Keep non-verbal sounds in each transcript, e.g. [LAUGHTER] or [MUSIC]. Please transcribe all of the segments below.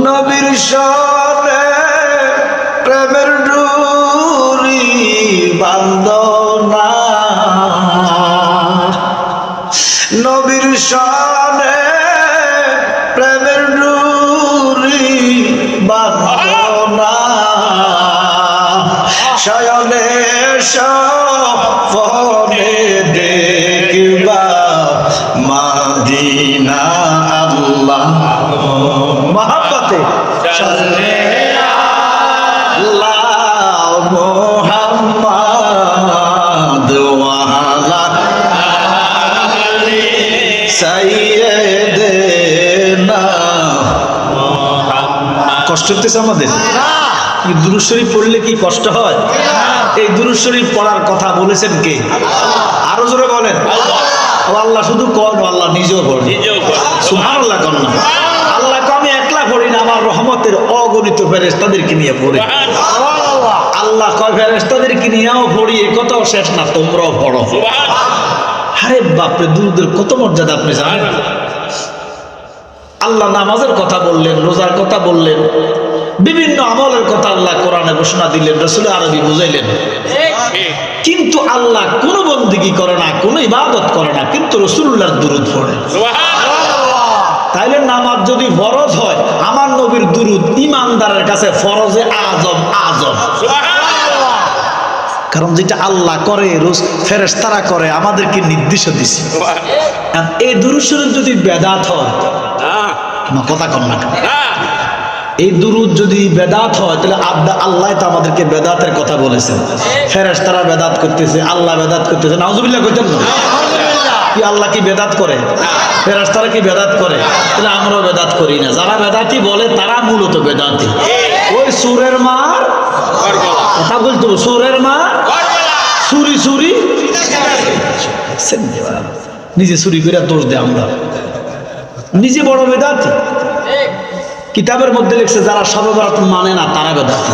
নবীর সনে প্রেমের ডুরি বান্দনা। নবীর সনে প্রেমের ডুরি বান্দনা। শয়নে সপনে দেখবা মাদিনা আল্লাহ। কষ্ট হতেছে আমাদের দুরুদ শরীফ পড়লে কি কষ্ট হয়? এই দুরুদ শরীফ পড়ার কথা বলেছেন কে? আরও জোরে বলেন। আল্লাহ শুধু কন আল্লাহ নিজেও পড়েন নিজেও আল্লাহ কন না আল্লাহ কো আমি একলা পড়ি না আমার রহমতের অগণিত ফেরেশতাদেরকে নিয়ে পড়ি আল্লাহ কয় ফেরেশতাদেরকে নিয়েও পড়ি এ কথাও শেষ না তোমরাও পড়ো। আরে বাপরে দুরুদের কত মর্যাদা আপনি জানেন? আল্লাহ নামাজের কথা বললেন রোজার কথা বললেন বিভিন্ন আমলের কথা আল্লাহ কোরআনে ঘোষণা দিলেন রসুল আরবি বুঝাইলেন। কিন্তু আল্লাহ কোনো বন্দিগি করে না কোনো ইবাদত করে না কিন্তু রসুল্লাহর দুরুদ পড়ে। তাইলে নামাজ যদি ফরজ হয় আমার নবীর দুরুদ ইমানদারের কাছে ফরজে আজম আজম। কারণ যেটা আল্লাহ করে রোজ ফেরেশতারা করে আমাদেরকে নির্দেশ দিছে। এই দুরুদ যদি বেদাত হয় কথা কম না। এই দুরুদ যদি বেদাত হয় তাহলে আব্দা আল্লাহ তো আমাদেরকে বেদাতের কথা বলেছেন। ফেরেশতারা বেদাত করতেছে আল্লাহ বেদাত করতেছে। নাউজুবিল্লাহ কইতেন না? কি আল্লাহ কি বেদাত করে? ফেরেশতারা কি বেদাত করে? তাহলে আমরাও বেদাত করি না। যারা বেদাতি বলে তারা মূলত বেদাতি। ওই সুরের মার কথা বলতো সুরের মা চুরি চুরি দেখছেন রে বাবা? নিজে চুরি করে দোষ দেয় আমরা। নিজে বড় বেদাতি। কিতাবের মধ্যে লিখছে যারা সবে বরাত মানে না তারা বেদাতি।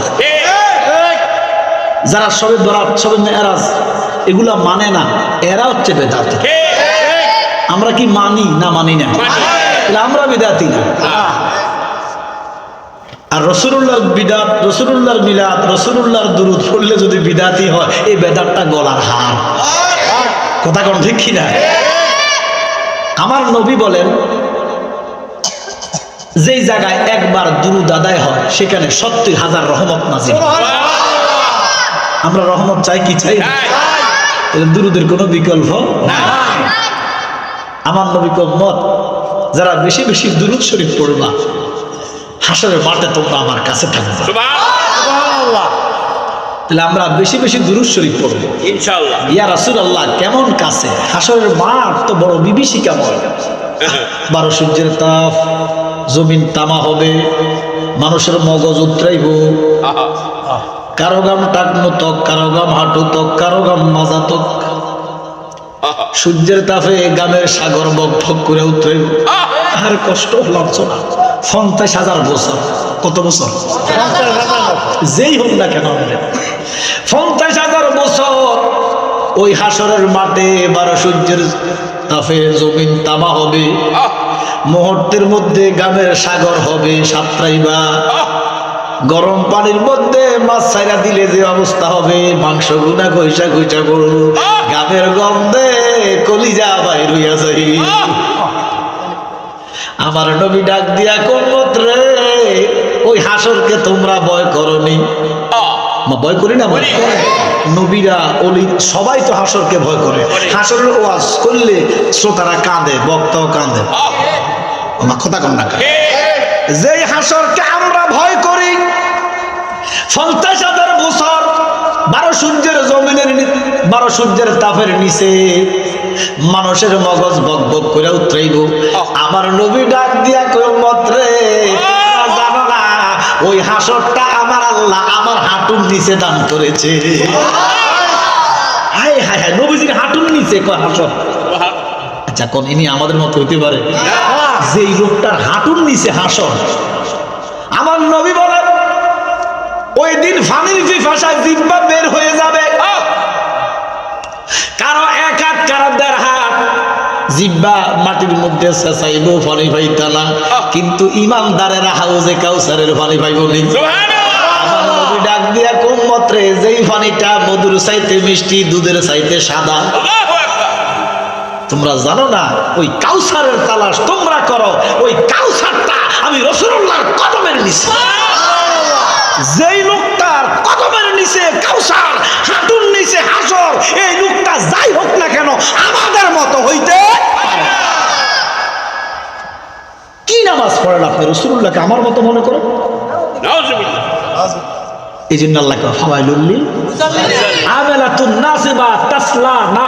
যারা সবে বরাত সবে মেরাজ এগুলা মানে না এরা হচ্ছে বেদাতি। আমরা কি মানি না মানি না? তাহলে আমরা বেদাতি না। আর রসুল্লাহর বিদাত রসুল্লাহর মিলাদ রসুল্লাহর দুরুদ পড়লে যদি বিদাতি হয় এই বেদাতটা গলার হার। কথা কোন ঠিক কিনা? আমার নবী বলেন যেই জায়গায় একবার দুরুদ আদায় হয় সেখানে সত্তর হাজার রহমত নাজিল আমরা রহমত চাই কি চাই দুরুদের কোনো বিকল্প নাই আমার নবী মত যারা বেশি বেশি দুরুদ শরীফ পড়বা হাসরের মাঠে তোমরা আমার কাছে থাকবে। তাহলে আমরা বেশি বেশি দুরুদ শরীফ পড়ব। ইনশাল্লাহ ইয়া রাসুল আল্লাহ কেমন কাছে? হাসরের মাঠ তো বড় বিভীষিকাময় [LAUGHS] বারো সূর্যের তাপ জমিন তামা হবে মানুষের মগজ উতরাইব। কারও গাম টাকনো তক কারও গাম হাঁটু তক কারও গাম মাজা তক সূর্যের তাপে গামের সাগর বক ঠক করে উতরাইব আর কষ্ট লাঞ্ছনা পঞ্চাশ হাজার বছর। কত বছর? যেই হোক না কেন পঞ্চাশ হাজার বছর। ওই হাসরের মাঠে বারো সূর্যের তাপে জমিন তামা হবে। মুহূর্তের মধ্যে গামের সাগর হবে সাতটাইবা গরম পানির মধ্যে মাছ ছাইরা দিলে যে অবস্থা হবে? মাংস গুনা কইসা কইসা গরু। গামের গন্ধে কলিজা বাইর হইয়া যাই আমার নবী ডাক দিয়া কোন রে ওই হাসরকে তোমরা ভয় করনি? ভয় করি না ভয় নবীরা, অলি সবাই তো হাসরকে ভয় করে। হাসরের ওয়াজ করলে শ্রোতারা কাঁদে, বক্তাও কাঁদে। আমার কথা কম না যেই হাসরকে আমরা ভয় করি পঞ্চাশ হাজার বছর বারো সূর্যের জমিনের বারো সূর্যের তাপের নিচে মানুষের মগজ বক বক করে উতরাইব। আমার নবী ডাক দিয়া কেউ মত্রে জানো না ওই হাসরটা আমার আল্লাহ আমার হাঁটুর নিচে দান করেছে। হায় হায় হায় নবীজির হাঁটুর নিচে কয় হাসর? আচ্ছা কোন ইনি আমাদের মতো হইতে পারে? যে এই লোকটার হাঁটুর নিচে হাসর। আমার নবী বলেন ওই দিন ফানির পিপাসায় জিব্বা বের হয়ে যাবে। কারও এক হাত কারও দেড় হাত। জিব্বা মাটির মধ্যে চেঁচাইব পানি পাইতা না। কিন্তু ইমানদারেরা হাউজে কাউসারের নি। আমার নবী ডাক দিয়া কুম্মত্রে যেই পানিটা মধুর চাইতে মিষ্টি দুধের চাইতে সাদা? তোমরা জানো না ওই কাউসারের তালাশ তোমরা করো ওই কাউসারটা আমি রসুল্লাহর কদমের নিচে। যেই লোকটার কদমের নিচে কাউসার হাঁটুর নিচে হাসর এই লোকটা যাই হোক না কেন আমাদের মতো হইতে কি নামাজ পড়েন আপনি রসুল্লাহকে আমার মতো মনে করেন? এই জন্য আল্লাহ ফাওয়াইলুল্লিল আমেলাতুন নাসিবা তাসলা নারান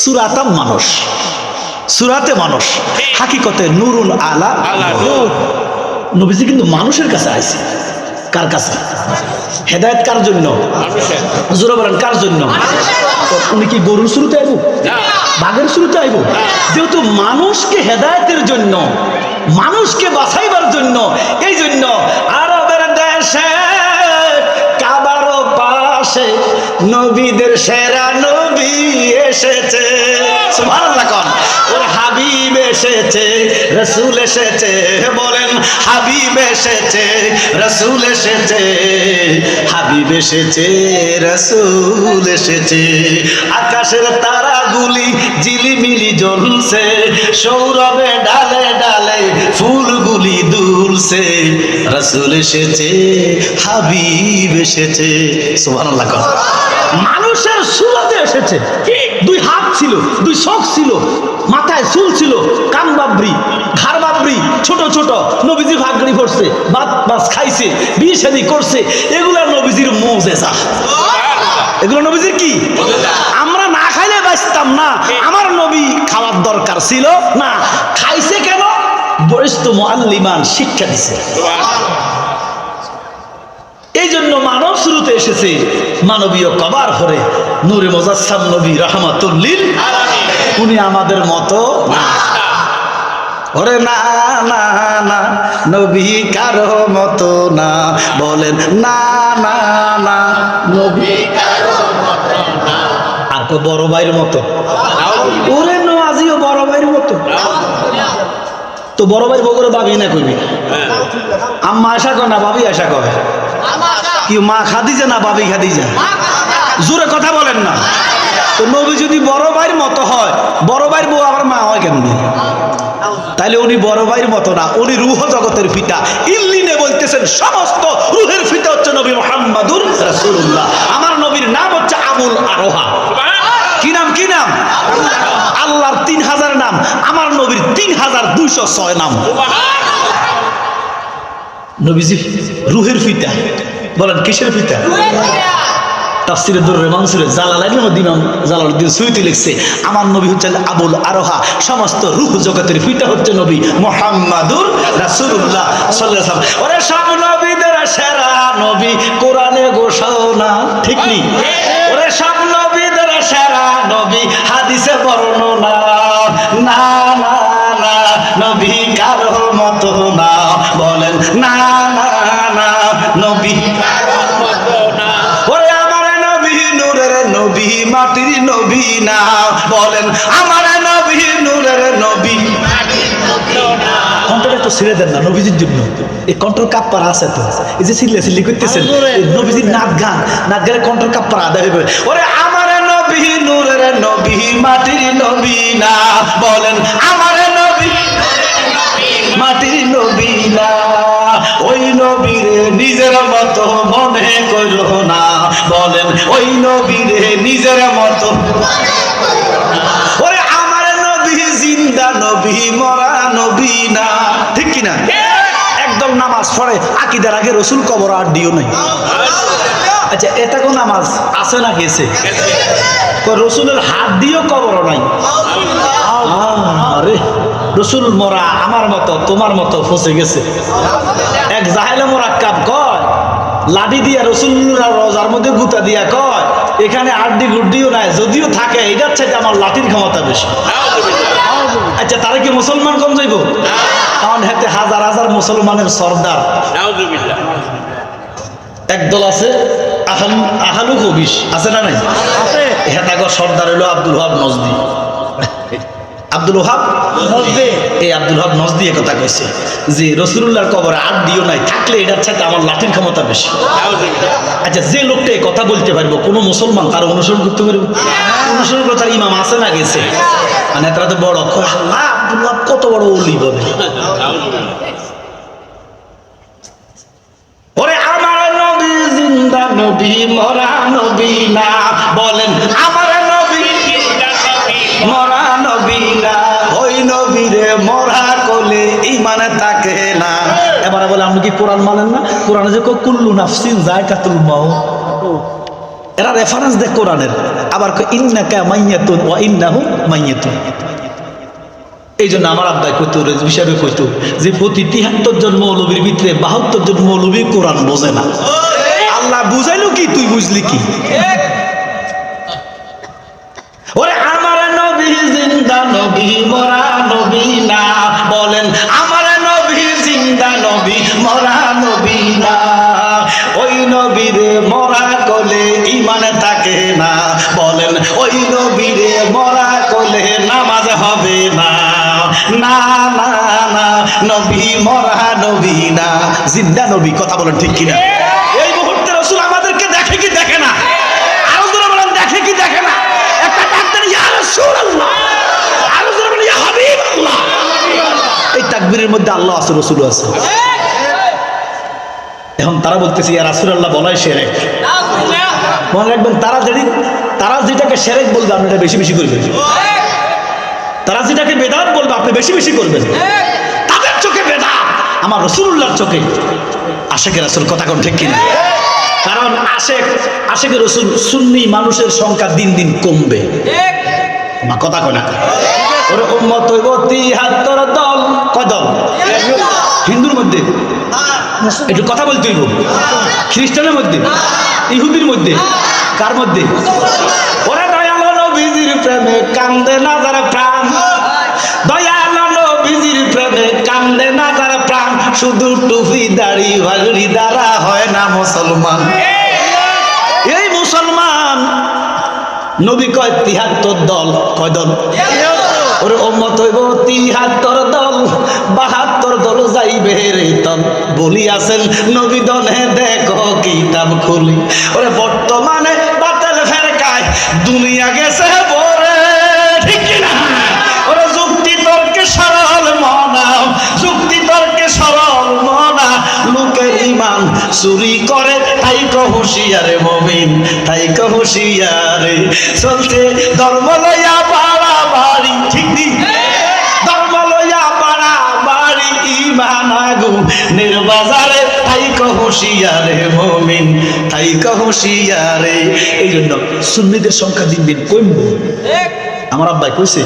সুরাতাম মানুষ। সুরাতে মানুষ। হাকিকতে নুরুল আলা। নবীজি কিন্তু মানুষের কাছে আইছে। কার কাছে? হেদায়েত কার জন্য? জোরে বলেন কার জন্য? উনি কি গরুর শুরুতে আইব? বাঘের শুরুতে আইব? যেহেতু মানুষকে হেদায়েতের জন্য মানুষকে বাঁচাইবার জন্য এই জন্য নবীদের সেরা নবী এসেছে। হাবিব এসেছে, রসুল এসেছে। বলেন, হাবিব এসেছে, রসুল এসেছে। হাবিব এসেছে, রসুল এসেছে। আকাশের তারাগুলি ঝিলিমিলি জ্বলছে, সৌরভে ডালে ডালে ফুলগুলি দুলছে। রসুল এসেছে, হাবিব এসেছে। সুবহানাল্লাহ মানুষের সুরতে এসেছে। দুই হাত ছিল, দুই শখ ছিল, মাথায় চুল ছিল, কান বাবরি, ঘাড় বাবরি, ছোট ছোট নবীজি ভাগড়ি করছে ভাত মাছ খাইছে, বিয়ে করছে, এগুলো নবীজির মৌজেজা। এগুলো নবীজির কি? আমরা না খাইলে বাঁচতাম না। আমার নবী খাওয়ার দরকার ছিল না। খাইছে কেন? বরিষ্ঠ মোয়াল্লিমান শিক্ষা দিছে। শুরুতে এসেছে মানবীয় কবার হরে নূরে মোজাসাম নবী রহমাতুল্লিল উনি আমাদের মতো। ওরে না না না, নবী কারও মতো না। বলেন, না না না, নবী কারও আর তো বড় ভাইয়ের মতো। ওরে নওয়াজিও বড় ভাইয়ের মতো। তো বড় ভাই বগরে ভাবি না কইবি? আম্মা আশা কর না, ভাবি আশা করে। কি মা খাদিজা না বাবি খাদিজা? জোরে কথা বলেন না। তো নবী যদি বড় ভাইয়ের মতো হয়, বড় ভাইয়ের বউ আবার মা হয় কেমন? তাইলে উনি বড় ভাইয়ের মতো না, উনি রুহ জগতের পিতা। ইল্লিনে বলতেছেন, সমস্ত রুহের পিতা হচ্ছে নবী মোহাম্মদুর রাসূলুল্লাহ। আমার নবীর নাম হচ্ছে আবুল আরোহা। কি নাম কি নাম? আল্লাহর তিন হাজার নাম, আমার নবীর তিন হাজার দুইশো ছয় নাম। নবীজি, রুহের পিতা। বলেন, কিসের পিতা? তাফসিরে দুর্রে মানসুরে জালালাইনের মধ্যে ইমাম জালালউদ্দিন সুইতি লিখছে, আমার নবী হচ্ছেন আবুল আরোহা, সমস্ত রূহ জগতের পিতা হচ্ছে নবী মোহাম্মাদুর রাসূলুল্লাহ সাল্লাল্লাহু আলাইহি ওরে সব নবীদের সেরা নবী কোরআনে ঘোষণা ঠিক নি ছেড়ে দেন না নবীজির জন্য। এই কন্ট্রোল কাপ্পার আছে তো। এই যে সিল্লে সিল্লি করতেছেন নবীজির নাচ গান নাচ গানে কন্ট্রোল কাপ্পার আদায় হবে ওরে আমার নবী নূরের নবী মাটির নবী না বলেন আমার নবী মাটির নবী না ওই নবীরে নিজের মতো মনে করো না বলেন ওই নবীরে নিজের মতো ওরে আমার নবী জিন্দা নবী মরা নবী না কিনা একদম নামাজ পড়ে, আকিদার আগে রসুল কবর আর দিও নাই। আচ্ছা এটা কোন নামাজ? আছে না গেছে? রসুলের হাত দিয়েও কবর নাই। রসুল মরা আমার মতো, তোমার মতো ফসে গেছে। এক জাহেলে মোরা কাপ কয়, লাঠি দিয়া রসুল্লাহ রোজার মধ্যে গুতা দিয়া কয়, এখানে আড্ডি গুড্ডিও নাই, যদিও থাকে, এটার চাইতে আমার লাঠির ক্ষমতা বেশি। আচ্ছা তারা কি মুসলমান কম যাইব? কারণ হাতে হাজার হাজার মুসলমানের সর্দার। একদল আছে আহালু আহালু কবিস আছে না নাই? হেতাগর সর্দার হলো আব্দুল ওহাব নজদি। আব্দুল ওহাব? নজদি। এই আব্দুল ওহাব নজদি এ কথা কইছে যে রসুল্লাহর কবরে আর দিও নাই থাকলে এটার সাথে আমার লাঠির ক্ষমতা বেশি। আচ্ছা যে লোকটা এই কথা বলতে পারব কোনো মুসলমান তার অনুসরণ করতে পারব? অনুসরণ করে তার ইমাম আছে না গেছে? মানে তারা তো বড়। আল্লাহ আব্দুল্লাহ কত বড় অলি ওরে আমার জিন্দা নবী, মরা বলেন, আমার নবী মরা থাকে না। এবারে বলে, আপনি কি কোরআন মানেন না? কোরআনে যে কুল্লু নাফসিন জায়কাতুল মাউত। এরা রেফারেন্স দেয় কোরআনের। আবার মাইয়াতুন মাইয়াতুন। এই জন্য আমার আব্বাই কইতো বিষয়ে কইতো যে প্রতি তিহাত্তর জন মৌলবীর ভিতরে বাহাত্তর জন মৌলবী কোরআন বোঝে না। আল্লাহ বুঝাইলো কি, তুই বুঝলি কি? ওরে, আমার নবী জিন্দা নবী, মরা নবী না। বলেন, আমার নবী জিন্দা নবী, মরা নবী না। ওই নবীরে মরা নবী, মরা নবী না, জিন্দা নবী, কথা বলেন ঠিক কিনা? এই মুহূর্তে রসুল আমাদেরকে দেখে কি দেখে না? আরও বলেন, দেখে কি দেখে না? একটা ডাক্তার আল্লাহ রসুল আছে। এখন তারা বলাই যেটাকে সেরেক এটা বেশি বেশি যেটাকে বলবে, আপনি বেশি বেশি করবেন। আমার রসুল্লাহর চোখে আশেকে রাসুল কথা কোন ঠিক কিনা? কারণ আশেক আশেকে রসুল সুন্নি মানুষের সংখ্যা দিন দিন কমবে। মা কথা কয় না? ওরে উম্মত হইব তিহাত্তর দল। কয় দল? হিন্দুর মধ্যে। একটু কথা বলতে হইব। খ্রিস্টানের মধ্যে। ইহুদির মধ্যে। কার মধ্যে? নবী কয়, তিহাত্তর দল। কয় দল? ওর ওম্মত হইব, তিহাত্তর দল, বাহাত্তর দল যাইবে রে তল বলি আছেন নবী দনে দেখো কিতাব খুলি। ওরে বর্তমানে হুশিয়ারে মমিন, তাই হুশিয়ারে চলতে ধর্ম লইয়া বাড়া বাড়ি ঠিক দি ধর্ম লইয়া বাড়া বাড়ি ইমান আগু। নির্বাজারে তাই হুশিয়ারে মমিন, তাই হুশিয়ারে। এই জন্য সুন্নিদের সংখ্যা দিন দিন কমবে। আমার আব্বাই কইছে,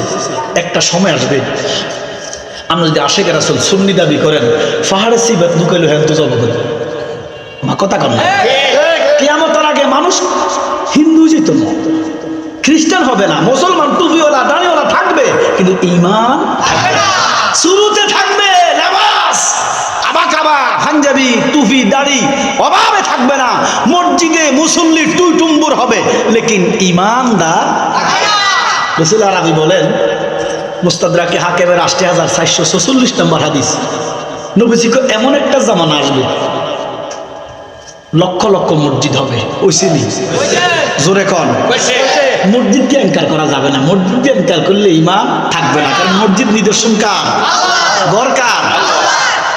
একটা সময় আসবে, আমরা যদি আশেখ রাসুল সুন্নি দাবি করেন পাহাড়ে সিবাত লুকাইলো হ্যাঁ তো জব করে মা, কথা কন না। মানুষ হিন্দু না খ্রিস্টান হবে না, মুসলমান, টুপিওয়ালা, দাঁড়িওয়ালা থাকবে, কিন্তু ইমান। শুরুতে থাকবে টুপি, দাড়ি, অভাবে থাকবে না। মুসল্লি টুম্বুর হবে, লেকিন আরবি বলেন হাজার নম্বর এমন একটা জামানা আসবে লক্ষ লক্ষ মসজিদ হবে। ওই সিনি জোরে কন। মসজিদকে এনকার করা যাবে না। মসজিদকে এনকার করলে ইমান থাকবে না। কারণ মসজিদ নিদর্শন কার? ঘর কার?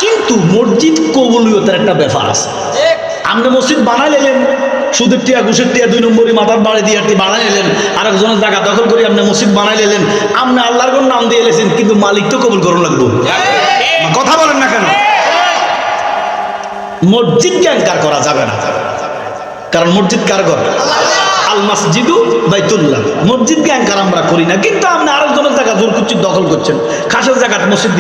কিন্তু মসজিদ কবুলিয়তার একটা ব্যাপার আছে। আপনি মসজিদ বানাই নিলেন সুদের টিয়া ঘুষের টিয়া দুই নম্বরই মাথার বাড়ি দিয়ে একটি বানাই নিলেন আরেকজনের জায়গা দখল করে আপনি মসজিদ বানাই নিলেন আপনি আল্লাহর নাম দিয়ে এলেছেন কিন্তু মালিক তো কবুল করুন লাগবো। কথা বলেন না কেন? মসজিদ অঙ্কার করা যাবে না। কারণ মসজিদ কার ঘর? আল মসজিদু বাইতুল্লাহ। মসজিদকে অ্যাঙ্কার কার আমরা করি না, কিন্তু আপনি আরেকজনের জায়গা জোর করছি দখল করছেন। খাসের জায়গা মসজিদ